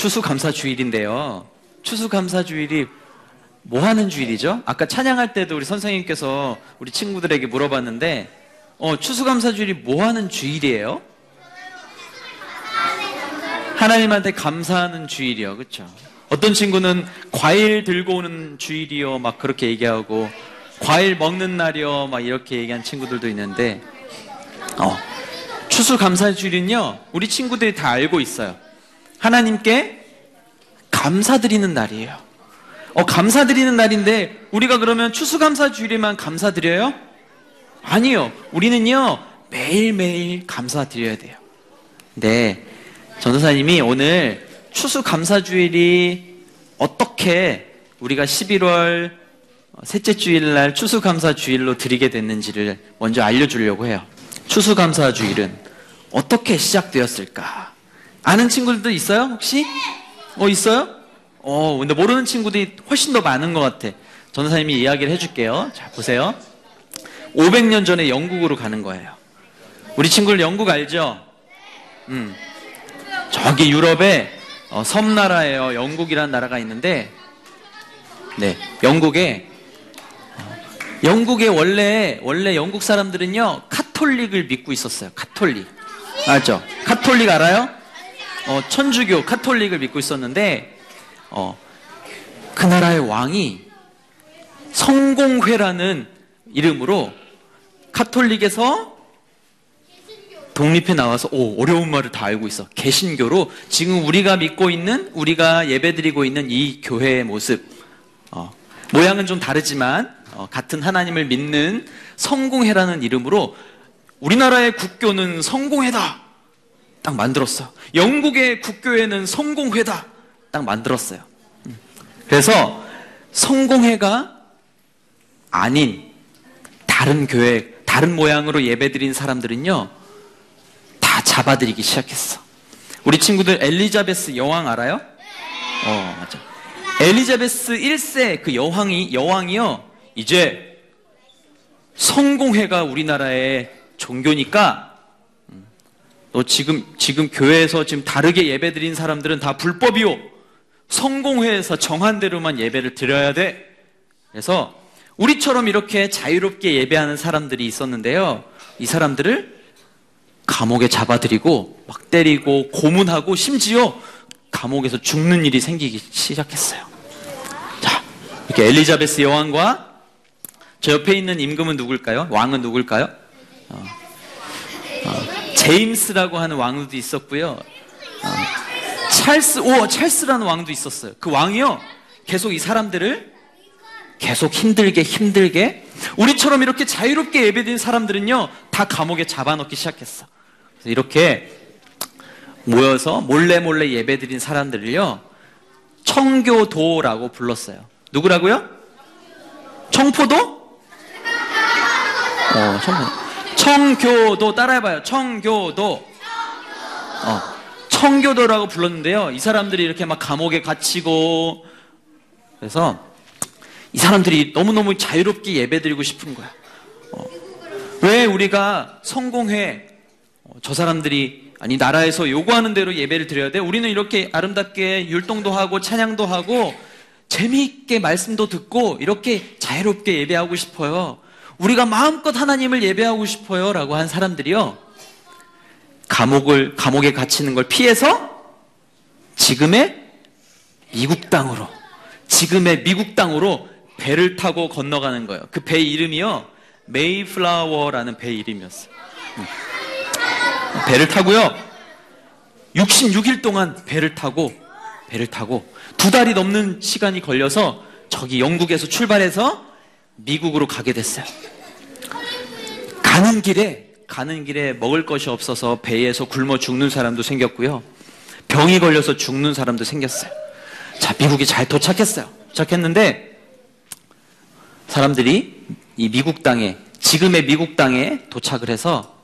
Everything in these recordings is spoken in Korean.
추수감사 주일인데요. 추수감사 주일이 뭐 하는 주일이죠? 아까 찬양할 때도 우리 선생님께서 우리 친구들에게 물어봤는데, 어, 추수감사 주일이 뭐 하는 주일이에요? 하나님한테 감사하는 주일이요. 그쵸? 어떤 친구는 과일 들고 오는 주일이요. 막 그렇게 얘기하고, 과일 먹는 날이요. 막 이렇게 얘기한 친구들도 있는데, 어, 추수감사 주일은요, 우리 친구들이 다 알고 있어요. 하나님께 감사드리는 날이에요. 어, 감사드리는 날인데, 우리가 그러면 추수감사 주일에만 감사드려요? 아니요. 우리는요, 매일매일 감사드려야 돼요. 네. 전도사님이 오늘 추수감사주일이 어떻게 우리가 11월 셋째 주일날 추수감사주일로 드리게 됐는지를 먼저 알려주려고 해요. 추수감사주일은 어떻게 시작되었을까? 아는 친구들도 있어요? 혹시? 어, 있어요? 어, 근데 모르는 친구들이 훨씬 더 많은 것 같아. 전도사님이 이야기를 해줄게요. 자, 보세요. 500년 전에 영국으로 가는 거예요. 우리 친구들 영국 알죠? 음. 저기 유럽에 어, 섬나라예요. 영국이라는 나라가 있는데, 네, 영국에 어, 영국에 원래 원래 영국 사람들은요 카톨릭을 믿고 있었어요. 카톨릭 알죠? 카톨릭 알아요? 어, 천주교 카톨릭을 믿고 있었는데 어, 그 나라의 왕이 성공회라는 이름으로 카톨릭에서 독립해 나와서 오 어려운 말을 다 알고 있어. 개신교로 지금 우리가 믿고 있는 우리가 예배드리고 있는 이 교회의 모습. 어, 모양은 좀 다르지만 어, 같은 하나님을 믿는 성공회라는 이름으로 우리나라의 국교는 성공회다! 딱 만들었어 영국의 국교회는 성공회다 딱 만들었어요 음. 그래서 성공회가 아닌 다른 교회 다른 모양으로 예배드린 사람들은요 다 잡아들이기 시작했어. 우리 친구들 엘리자베스 여왕 알아요? 어, 맞아. 엘리자베스 1세 그 여왕이 여왕이요. 이제 성공회가 우리나라의 종교니까 음, 너 지금 지금 교회에서 지금 다르게 예배 드린 사람들은 다 불법이요. 성공회에서 정한 대로만 예배를 드려야 돼. 그래서 우리처럼 이렇게 자유롭게 예배하는 사람들이 있었는데요. 이 사람들을 감옥에 잡아들이고 막 때리고 고문하고 심지어 감옥에서 죽는 일이 생기기 시작했어요. 자, 이렇게 엘리자베스 여왕과 저 옆에 있는 임금은 누굴까요? 왕은 누굴까요? 어, 어, 제임스라고 하는 왕도 있었고요. 어, 찰스, 오, 찰스라는 왕도 있었어요. 그 왕이요. 계속 이 사람들을 계속 힘들게 힘들게 우리처럼 이렇게 자유롭게 예배드린 사람들은요 다 감옥에 잡아넣기 시작했어. 이렇게 모여서 몰래 몰래 예배드린 사람들을요 청교도라고 불렀어요. 누구라고요? 청포도? 어, 청포도. 청교도 따라해봐요. 청교도. 어, 청교도라고 불렀는데요. 이 사람들이 이렇게 막 감옥에 갇히고 그래서 이 사람들이 너무너무 자유롭게 예배드리고 싶은 거야. 어. 왜 우리가 성공회 어, 저 사람들이 아니 나라에서 요구하는 대로 예배를 드려야 돼? 우리는 이렇게 아름답게 율동도 하고 찬양도 하고 재미있게 말씀도 듣고 이렇게 자유롭게 예배하고 싶어요. 우리가 마음껏 하나님을 예배하고 싶어요 라고 한 사람들이요. 감옥을 감옥에 갇히는 걸 피해서 지금의 미국 땅으로 지금의 미국 땅으로 배를 타고 건너가는 거예요. 그 배 이름이요. 메이플라워라는 배 이름이었어요. 배를 타고요. 66일 동안 배를 타고 배를 타고 두 달이 넘는 시간이 걸려서 저기 영국에서 출발해서 미국으로 가게 됐어요. 가는 길에 가는 길에 먹을 것이 없어서 배에서 굶어 죽는 사람도 생겼고요. 병이 걸려서 죽는 사람도 생겼어요. 자, 미국이 잘 도착했어요. 도착했는데 사람들이 이 미국 땅에 지금의 미국 땅에 도착을 해서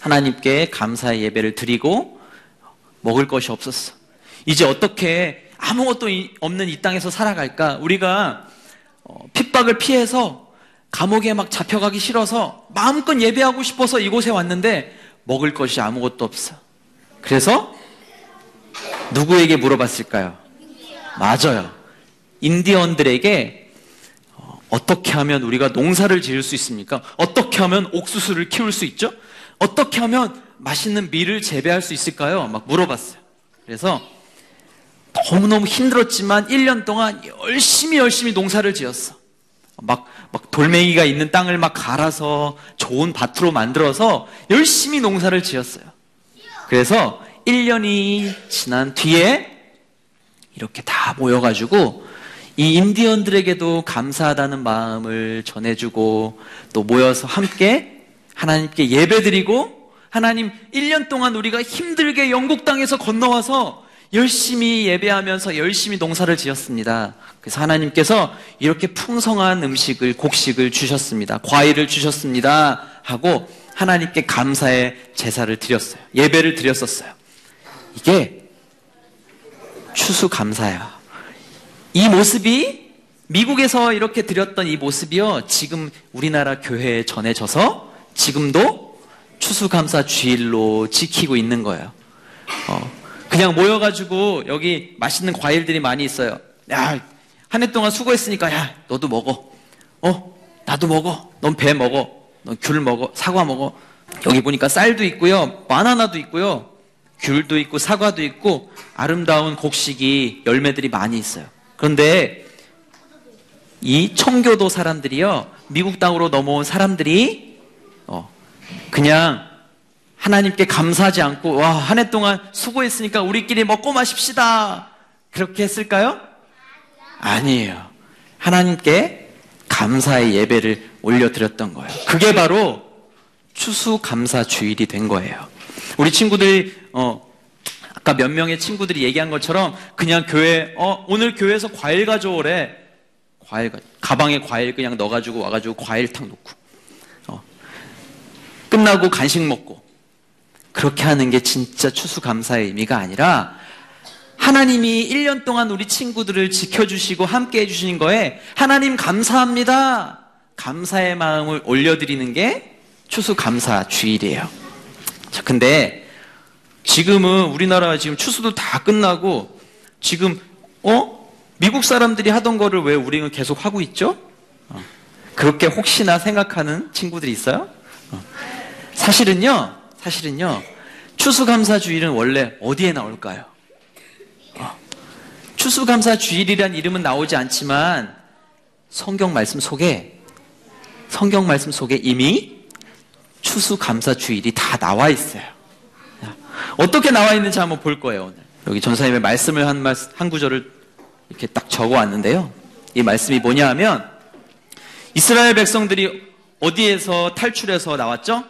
하나님께 감사의 예배를 드리고 먹을 것이 없었어. 이제 어떻게 아무것도 없는 이 땅에서 살아갈까? 우리가 어, 핍박을 피해서 감옥에 막 잡혀가기 싫어서 마음껏 예배하고 싶어서 이곳에 왔는데 먹을 것이 아무것도 없어. 그래서 누구에게 물어봤을까요? 맞아요. 인디언들에게 어, 어떻게 하면 우리가 농사를 지을 수 있습니까? 어떻게 하면 옥수수를 키울 수 있죠? 어떻게 하면 맛있는 밀을 재배할 수 있을까요? 막 물어봤어요. 그래서 너무너무 힘들었지만 1년 동안 열심히 열심히 농사를 지었어. 막, 막 돌멩이가 있는 땅을 막 갈아서 좋은 밭으로 만들어서 열심히 농사를 지었어요. 그래서 1년이 지난 뒤에 이렇게 다 모여가지고 이 인디언들에게도 감사하다는 마음을 전해주고 또 모여서 함께 하나님께 예배드리고 하나님 1년 동안 우리가 힘들게 영국 땅에서 건너와서 열심히 예배하면서 열심히 농사를 지었습니다. 그래서 하나님께서 이렇게 풍성한 음식을, 곡식을 주셨습니다. 과일을 주셨습니다. 하고 하나님께 감사의 제사를 드렸어요. 예배를 드렸었어요. 이게 추수감사야. 이 모습이 미국에서 이렇게 드렸던 이 모습이요. 지금 우리나라 교회에 전해져서 지금도 추수감사 주일로 지키고 있는 거예요. 어, 그냥 모여가지고 여기 맛있는 과일들이 많이 있어요. 야, 한 해 동안 수고했으니까 야, 너도 먹어. 어, 나도 먹어. 넌 배 먹어. 넌 귤 먹어. 사과 먹어. 여기 보니까 쌀도 있고요. 바나나도 있고요. 귤도 있고 사과도 있고 아름다운 곡식이 열매들이 많이 있어요. 그런데 이 청교도 사람들이요. 미국 땅으로 넘어온 사람들이 어, 그냥 하나님께 감사하지 않고 와, 한 해 동안 수고했으니까 우리끼리 먹고 마십시다. 그렇게 했을까요? 아니에요. 하나님께 감사의 예배를 올려드렸던 거예요. 그게 바로 추수감사 주일이 된 거예요. 우리 친구들이 어 아까 몇 명의 친구들이 얘기한 것처럼 그냥 교회 어 오늘 교회에서 과일 가져오래. 과일 가방에 과일 그냥 넣어가지고 와가지고 과일 탁 놓고 어, 끝나고 간식 먹고 그렇게 하는 게 진짜 추수감사의 의미가 아니라 하나님이 1년 동안 우리 친구들을 지켜주시고 함께 해주신 거에 하나님 감사합니다. 감사의 마음을 올려드리는 게 추수감사 주일이에요. 자, 근데 지금은 우리나라 지금 추수도 다 끝나고 지금, 어? 미국 사람들이 하던 거를 왜 우리는 계속 하고 있죠? 어. 그렇게 혹시나 생각하는 친구들이 있어요? 어. 사실은요, 사실은요, 추수감사 주일은 원래 어디에 나올까요? 추수감사 주일이란 이름은 나오지 않지만 성경 말씀 속에 성경 말씀 속에 이미 추수감사 주일이 다 나와 있어요. 어떻게 나와 있는지 한번 볼 거예요, 오늘. 여기 전사님의 말씀을 한, 말, 한 구절을 이렇게 딱 적어 왔는데요. 이 말씀이 뭐냐 하면 이스라엘 백성들이 어디에서 탈출해서 나왔죠?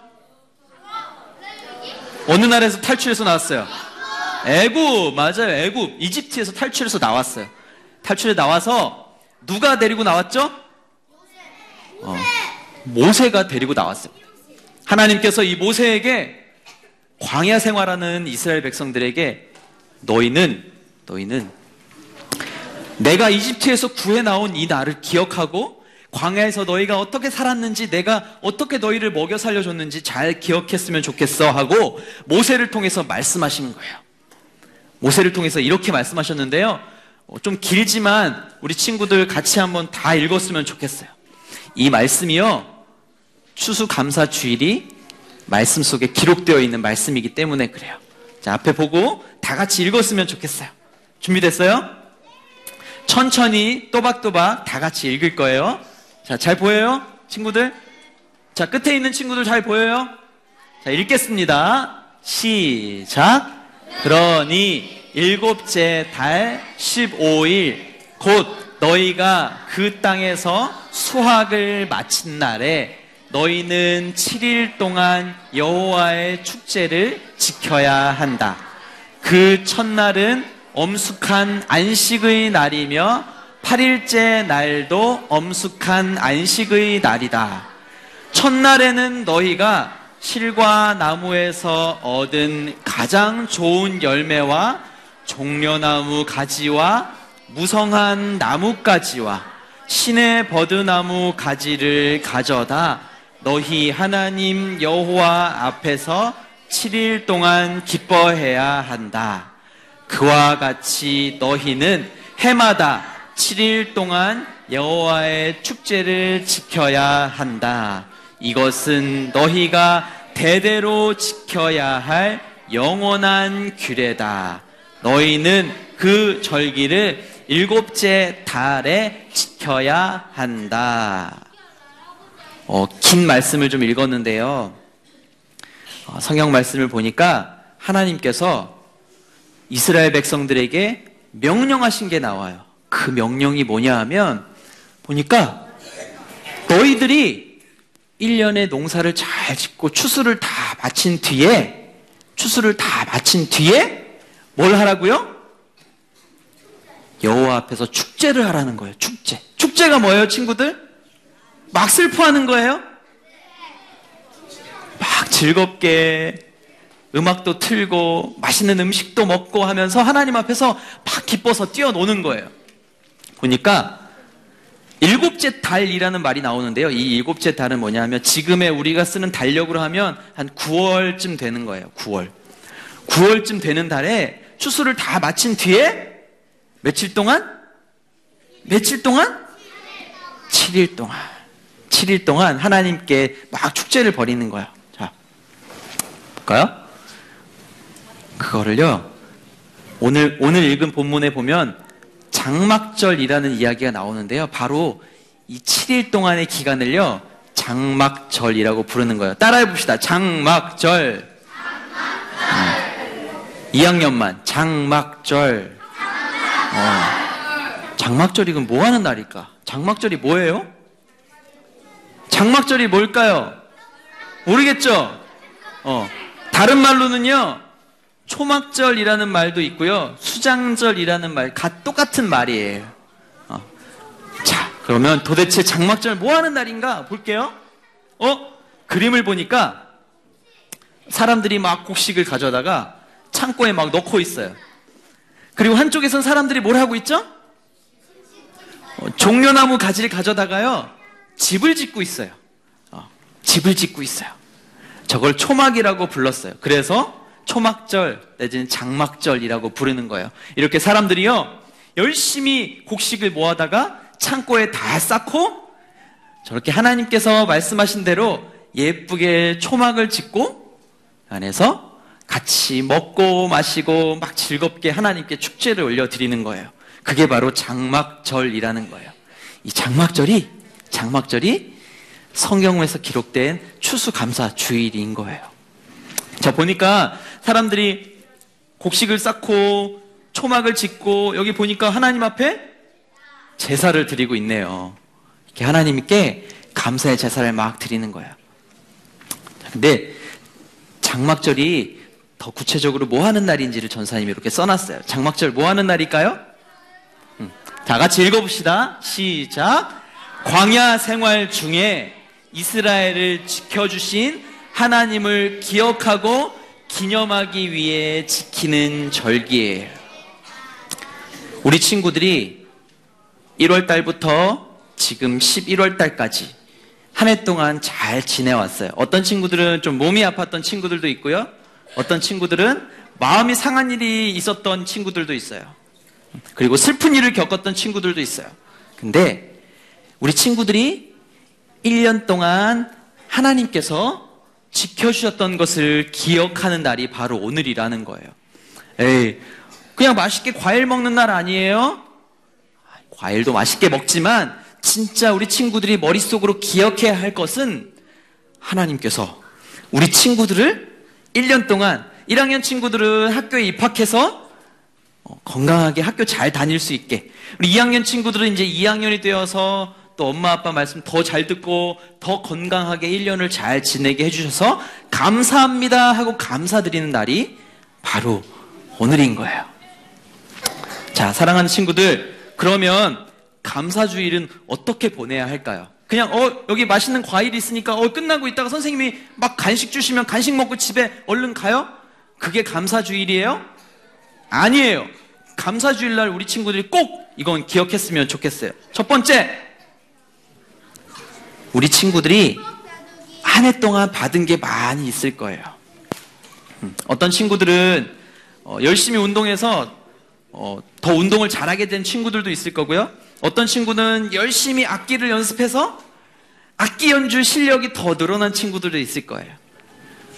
어느 나라에서 탈출해서 나왔어요? 애굽 맞아요 애굽 이집트에서 탈출해서 나왔어요 탈출해 나와서 누가 데리고 나왔죠? 어, 모세가 데리고 나왔어요 하나님께서 이 모세에게 광야 생활하는 이스라엘 백성들에게 너희는 너희는 내가 이집트에서 구해 나온 이 나를 기억하고 광야에서 너희가 어떻게 살았는지 내가 어떻게 너희를 먹여 살려줬는지 잘 기억했으면 좋겠어 하고 모세를 통해서 말씀하시는 거예요. 모세를 통해서 이렇게 말씀하셨는데요. 어, 좀 길지만 우리 친구들 같이 한번 다 읽었으면 좋겠어요. 이 말씀이요. 추수감사 주일이 말씀 속에 기록되어 있는 말씀이기 때문에 그래요. 자, 앞에 보고 다 같이 읽었으면 좋겠어요. 준비됐어요? 천천히 또박또박 다 같이 읽을 거예요. 자, 잘 보여요? 친구들? 자, 끝에 있는 친구들 잘 보여요? 자, 읽겠습니다. 시작. 그러니 일곱째 달 15일 곧 너희가 그 땅에서 수확을 마친 날에 너희는 7일 동안 여호와의 축제를 지켜야 한다. 그 첫날은 엄숙한 안식의 날이며 8일째 날도 엄숙한 안식의 날이다. 첫날에는 너희가 실과 나무에서 얻은 가장 좋은 열매와 종려나무 가지와 무성한 나뭇가지와 신의 버드나무 가지를 가져다 너희 하나님 여호와 앞에서 7일 동안 기뻐해야 한다. 그와 같이 너희는 해마다 7일 동안 여호와의 축제를 지켜야 한다. 이것은 너희가 대대로 지켜야 할 영원한 규례다. 너희는 그 절기를 일곱째 달에 지켜야 한다. 어, 긴 말씀을 좀 읽었는데요. 어, 성경 말씀을 보니까 하나님께서 이스라엘 백성들에게 명령하신 게 나와요. 그 명령이 뭐냐 하면 보니까 너희들이 1년의 농사를 잘 짓고 추수를 다 마친 뒤에 추수를 다 마친 뒤에 뭘 하라고요? 여호와 앞에서 축제를 하라는 거예요. 축제. 축제가 뭐예요, 친구들? 막 슬퍼하는 거예요? 막 즐겁게 음악도 틀고 맛있는 음식도 먹고 하면서 하나님 앞에서 막 기뻐서 뛰어노는 거예요. 보니까 일곱째 달이라는 말이 나오는데요. 이 일곱째 달은 뭐냐 하면 지금의 우리가 쓰는 달력으로 하면 한 9월쯤 되는 거예요. 9월. 9월쯤 되는 달에 추수를 다 마친 뒤에 며칠 동안? 며칠 동안? 7일 동안. 7일 동안 하나님께 막 축제를 벌이는 거야. 자, 볼까요? 그거를요, 오늘, 오늘 읽은 본문에 보면 장막절이라는 이야기가 나오는데요. 바로 이 7일 동안의 기간을요, 장막절이라고 부르는 거예요. 따라해 봅시다. 장막절. 장막절. 2학년만. 장막절. 어. 장막절이 그럼 뭐 하는 날일까? 장막절이 뭐예요? 장막절이 뭘까요? 모르겠죠? 어. 다른 말로는요, 초막절이라는 말도 있고요, 수장절이라는 말, 가, 똑같은 말이에요. 어. 자, 그러면 도대체 장막절 뭐 하는 날인가 볼게요. 어? 그림을 보니까 사람들이 막 곡식을 가져다가 창고에 막 넣고 있어요. 그리고 한쪽에선 사람들이 뭘 하고 있죠? 어, 종려나무 가지를 가져다가요, 집을 짓고 있어요. 어, 집을 짓고 있어요. 저걸 초막이라고 불렀어요. 그래서 초막절 내지는 장막절이라고 부르는 거예요. 이렇게 사람들이요 열심히 곡식을 모아다가 창고에 다 쌓고 저렇게 하나님께서 말씀하신 대로 예쁘게 초막을 짓고 안에서 같이 먹고 마시고 막 즐겁게 하나님께 축제를 올려 드리는 거예요. 그게 바로 장막절이라는 거예요. 이 장막절이 장막절이 성경에서 기록된 추수감사 주일인 거예요. 자, 보니까 사람들이 곡식을 쌓고 초막을 짓고 여기 보니까 하나님 앞에 제사를 드리고 있네요. 이렇게 하나님께 감사의 제사를 막 드리는 거예요. 근데 장막절이 더 구체적으로 뭐 하는 날인지를 전사님이 이렇게 써놨어요. 장막절 뭐 하는 날일까요? 음, 다 같이 읽어봅시다. 시작. 광야 생활 중에 이스라엘을 지켜주신 하나님을 기억하고 기념하기 위해 지키는 절기예요. 우리 친구들이 1월 달부터 지금 11월 달까지 한 해 동안 잘 지내왔어요. 어떤 친구들은 좀 몸이 아팠던 친구들도 있고요. 어떤 친구들은 마음이 상한 일이 있었던 친구들도 있어요. 그리고 슬픈 일을 겪었던 친구들도 있어요. 근데 우리 친구들이 1년 동안 하나님께서 지켜주셨던 것을 기억하는 날이 바로 오늘이라는 거예요. 에이, 그냥 맛있게 과일 먹는 날 아니에요? 과일도 맛있게 먹지만 진짜 우리 친구들이 머릿속으로 기억해야 할 것은 하나님께서 우리 친구들을 1년 동안 1학년 친구들은 학교에 입학해서 어, 건강하게 학교 잘 다닐 수 있게 우리 2학년 친구들은 이제 2학년이 되어서 또 엄마 아빠 말씀 더 잘 듣고 더 건강하게 1년을 잘 지내게 해주셔서 감사합니다 하고 감사드리는 날이 바로 오늘인 거예요. 자, 사랑하는 친구들, 그러면 감사주일은 어떻게 보내야 할까요? 그냥, 어, 여기 맛있는 과일이 있으니까, 어, 끝나고 있다가 선생님이 막 간식 주시면 간식 먹고 집에 얼른 가요? 그게 감사주일이에요? 아니에요. 감사주일날 우리 친구들이 꼭 이건 기억했으면 좋겠어요. 첫 번째, 우리 친구들이 한 해 동안 받은 게 많이 있을 거예요. 음, 어떤 친구들은 어, 열심히 운동해서 어, 더 운동을 잘하게 된 친구들도 있을 거고요. 어떤 친구는 열심히 악기를 연습해서 악기 연주 실력이 더 늘어난 친구들도 있을 거예요.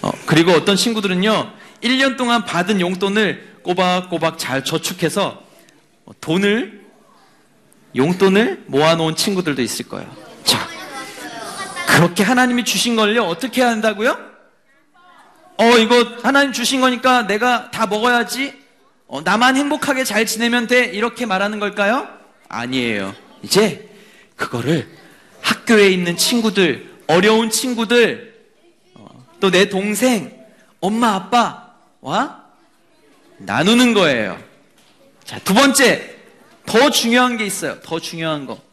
어, 그리고 어떤 친구들은요, 1년 동안 받은 용돈을 꼬박꼬박 잘 저축해서 돈을, 용돈을 모아놓은 친구들도 있을 거예요. 자, 그렇게 하나님이 주신 걸요, 어떻게 해야 한다고요? 어, 이거 하나님 주신 거니까 내가 다 먹어야지. 어, 나만 행복하게 잘 지내면 돼. 이렇게 말하는 걸까요? 아니에요. 이제 그거를 학교에 있는 친구들, 어려운 친구들, 어, 또내 동생, 엄마, 아빠와 나누는 거예요. 자, 두 번째, 더 중요한 게 있어요. 더 중요한 거.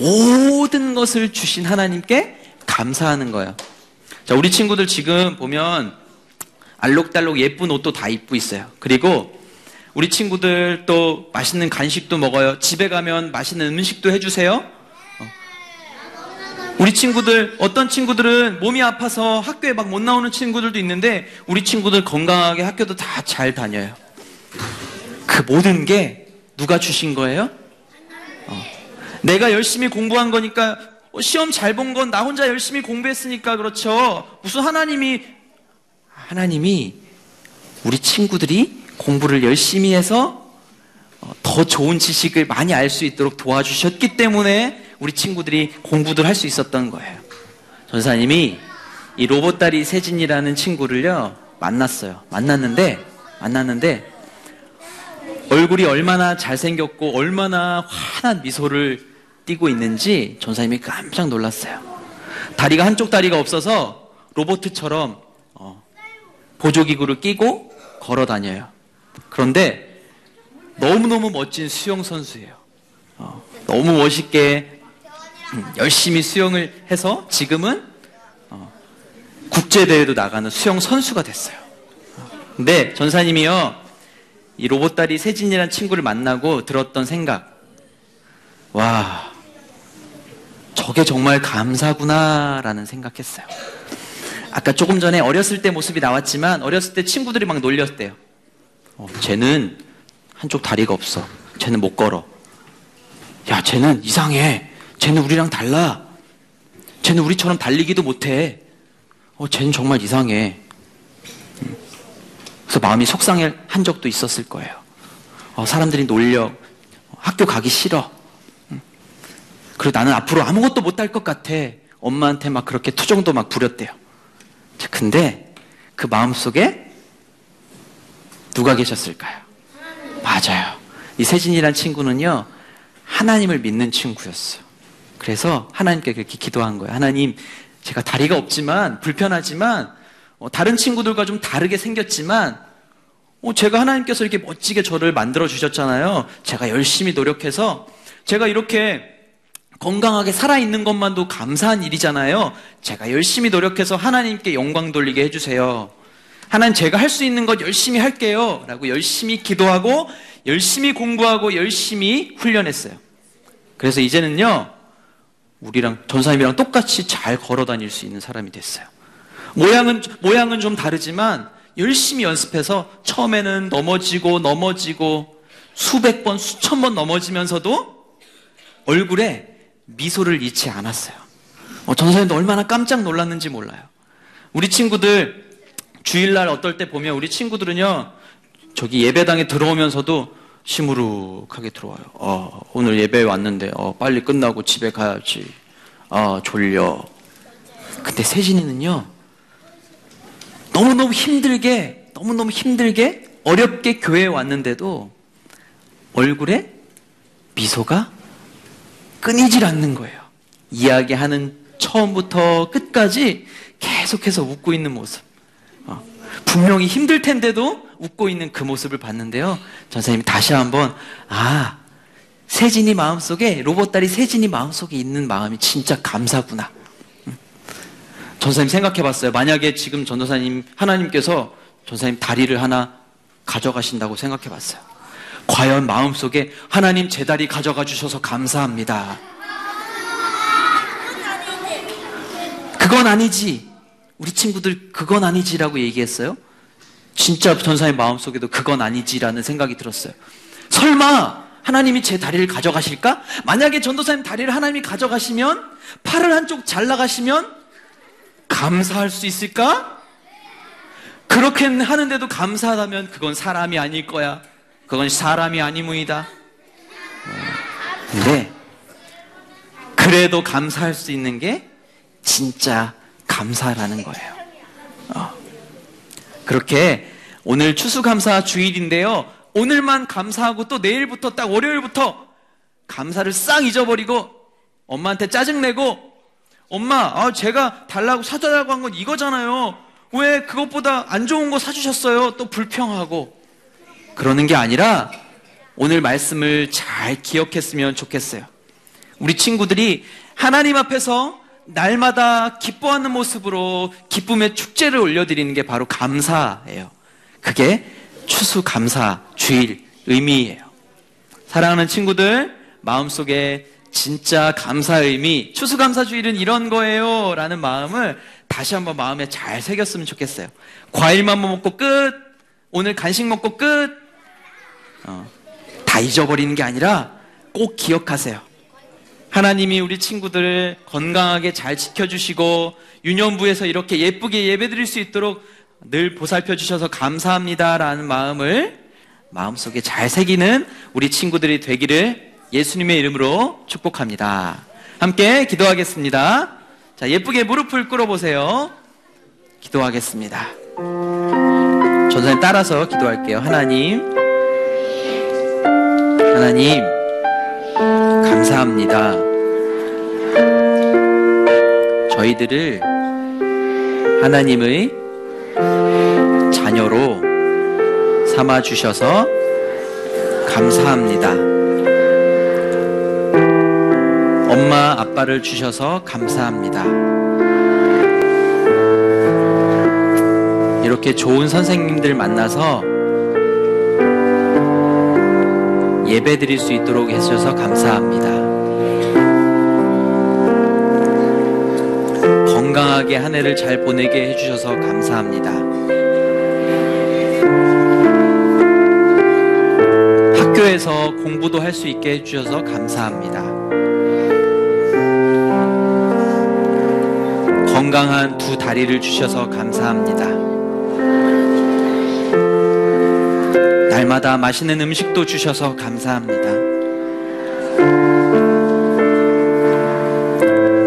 모든 것을 주신 하나님께 감사하는 거예요. 자, 우리 친구들 지금 보면 알록달록 예쁜 옷도 다 입고 있어요. 그리고 우리 친구들 또 맛있는 간식도 먹어요. 집에 가면 맛있는 음식도 해주세요. 어. 우리 친구들, 어떤 친구들은 몸이 아파서 학교에 막 못 나오는 친구들도 있는데 우리 친구들 건강하게 학교도 다 잘 다녀요. 그 모든 게 누가 주신 거예요? 어. 내가 열심히 공부한 거니까 어, 시험 잘 본 건 나 혼자 열심히 공부했으니까 그렇죠. 무슨 하나님이 하나님이 우리 친구들이 공부를 열심히 해서 어, 더 좋은 지식을 많이 알 수 있도록 도와주셨기 때문에 우리 친구들이 공부들 할수 있었던 거예요. 전사님이 이 로봇다리 세진이라는 친구를요 만났어요. 만났는데 만났는데 얼굴이 얼마나 잘생겼고 얼마나 환한 미소를 띠고 있는지 전사님이 깜짝 놀랐어요. 다리가 한쪽 다리가 없어서 로보트처럼 어, 보조기구를 끼고 걸어 다녀요. 그런데 너무너무 멋진 수영 선수예요. 어, 너무 멋있게 음, 열심히 수영을 해서 지금은 어, 국제대회도 나가는 수영 선수가 됐어요. 근데 전사님이요, 이 로봇 다리 세진이라는 친구를 만나고 들었던 생각. 와, 저게 정말 감사구나라는 생각했어요. 아까 조금 전에 어렸을 때 모습이 나왔지만 어렸을 때 친구들이 막 놀렸대요. 어, 쟤는 한쪽 다리가 없어. 쟤는 못 걸어. 야, 쟤는 이상해. 쟤는 우리랑 달라. 쟤는 우리처럼 달리기도 못해. 어, 쟤는 정말 이상해. 음. 그래서 마음이 속상해 한 적도 있었을 거예요. 어, 사람들이 놀려. 학교 가기 싫어. 그리고 나는 앞으로 아무것도 못할 것 같아. 엄마한테 막 그렇게 투정도 막 부렸대요. 근데 그 마음 속에 누가 계셨을까요? 맞아요. 이 세진이란 친구는요, 하나님을 믿는 친구였어요. 그래서 하나님께 그렇게 기도한 거예요. 하나님, 제가 다리가 없지만, 불편하지만, 어, 다른 친구들과 좀 다르게 생겼지만, 어, 제가 하나님께서 이렇게 멋지게 저를 만들어 주셨잖아요. 제가 열심히 노력해서, 제가 이렇게 건강하게 살아있는 것만도 감사한 일이잖아요. 제가 열심히 노력해서 하나님께 영광 돌리게 해주세요. 하나님 제가 할 수 있는 것 열심히 할게요. 라고 열심히 기도하고 열심히 공부하고 열심히 훈련했어요. 그래서 이제는요, 우리랑 전사님이랑 똑같이 잘 걸어 다닐 수 있는 사람이 됐어요. 모양은, 모양은 좀 다르지만 열심히 연습해서 처음에는 넘어지고 넘어지고 수백 번, 수천 번 넘어지면서도 얼굴에 미소를 잃지 않았어요. 어, 전사님도 얼마나 깜짝 놀랐는지 몰라요. 우리 친구들 주일날 어떨 때 보면 우리 친구들은요, 저기 예배당에 들어오면서도 시무룩하게 들어와요. 어, 오늘 예배 왔는데, 어, 빨리 끝나고 집에 가야지. 아, 졸려. 근데 세진이는요, 너무 너무 힘들게, 너무 너무 힘들게, 어렵게 교회에 왔는데도 얼굴에 미소가 끊이질 않는 거예요. 이야기하는 처음부터 끝까지 계속해서 웃고 있는 모습. 어, 분명히 힘들 텐데도 웃고 있는 그 모습을 봤는데요. 전사님이 다시 한번, 아, 세진이 마음속에, 로봇다리 세진이 마음속에 있는 마음이 진짜 감사구나. 음. 전사님 생각해 봤어요. 만약에 지금 전도사님, 하나님께서 전사님 다리를 하나 가져가신다고 생각해 봤어요. 과연 마음속에 하나님 제 다리 가져가 주셔서 감사합니다. 그건 아니지. 우리 친구들 그건 아니지라고 얘기했어요. 진짜 전사의 마음속에도 그건 아니지라는 생각이 들었어요. 설마 하나님이 제 다리를 가져가실까? 만약에 전도사님 다리를 하나님이 가져가시면 팔을 한쪽 잘라가시면 감사할 수 있을까? 그렇게 하는데도 감사하다면 그건 사람이 아닐 거야. 그건 사람이 아니무이다. 근데 그래도 감사할 수 있는 게 진짜 감사라는 거예요. 어. 그렇게 오늘 추수감사 주일인데요. 오늘만 감사하고 또 내일부터 딱 월요일부터 감사를 싹 잊어버리고 엄마한테 짜증내고 엄마, 아, 제가 달라고 사달라고 한 건 이거잖아요. 왜 그것보다 안 좋은 거 사주셨어요? 또 불평하고 그러는 게 아니라 오늘 말씀을 잘 기억했으면 좋겠어요. 우리 친구들이 하나님 앞에서 날마다 기뻐하는 모습으로 기쁨의 축제를 올려드리는 게 바로 감사예요. 그게 추수감사 주일 의미예요. 사랑하는 친구들, 마음속에 진짜 감사 의미, 추수감사 주일은 이런 거예요. 라는 마음을 다시 한번 마음에 잘 새겼으면 좋겠어요. 과일만 먹고 끝, 오늘 간식 먹고 끝, 어, 다 잊어버리는 게 아니라 꼭 기억하세요. 하나님이 우리 친구들을 건강하게 잘 지켜주시고, 유년부에서 이렇게 예쁘게 예배 드릴 수 있도록 늘 보살펴 주셔서 감사합니다라는 마음을 마음속에 잘 새기는 우리 친구들이 되기를 예수님의 이름으로 축복합니다. 함께 기도하겠습니다. 자, 예쁘게 무릎을 꿇어 보세요. 기도하겠습니다. 전사님 따라서 기도할게요. 하나님, 하나님, 감사합니다. 저희들을 하나님의 자녀로 삼아 주셔서 감사합니다. 엄마, 아빠를 주셔서 감사합니다. 이렇게 좋은 선생님들 만나서 예배 드릴 수 있도록 해주셔서 감사합니다. 건강하게 한 해를 잘 보내게 해주셔서 감사합니다. 학교에서 공부도 할 수 있게 해주셔서 감사합니다. 건강한 두 다리를 주셔서 감사합니다. 날마다 맛있는 음식도 주셔서 감사합니다.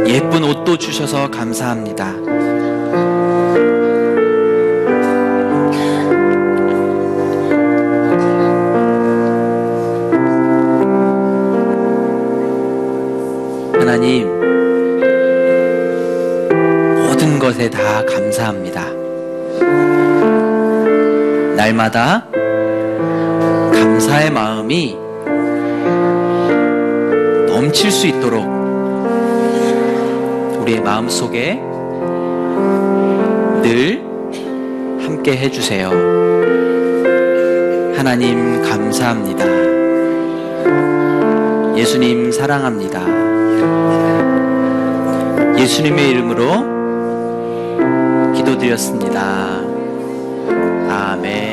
예쁜 옷도 주셔서 감사합니다. 하나님, 모든 것에 다 감사합니다. 날마다 감사의 마음이 넘칠 수 있도록 우리의 마음 속에 늘 함께 해주세요. 하나님 감사합니다. 예수님 사랑합니다. 예수님의 이름으로 기도드렸습니다. 아멘.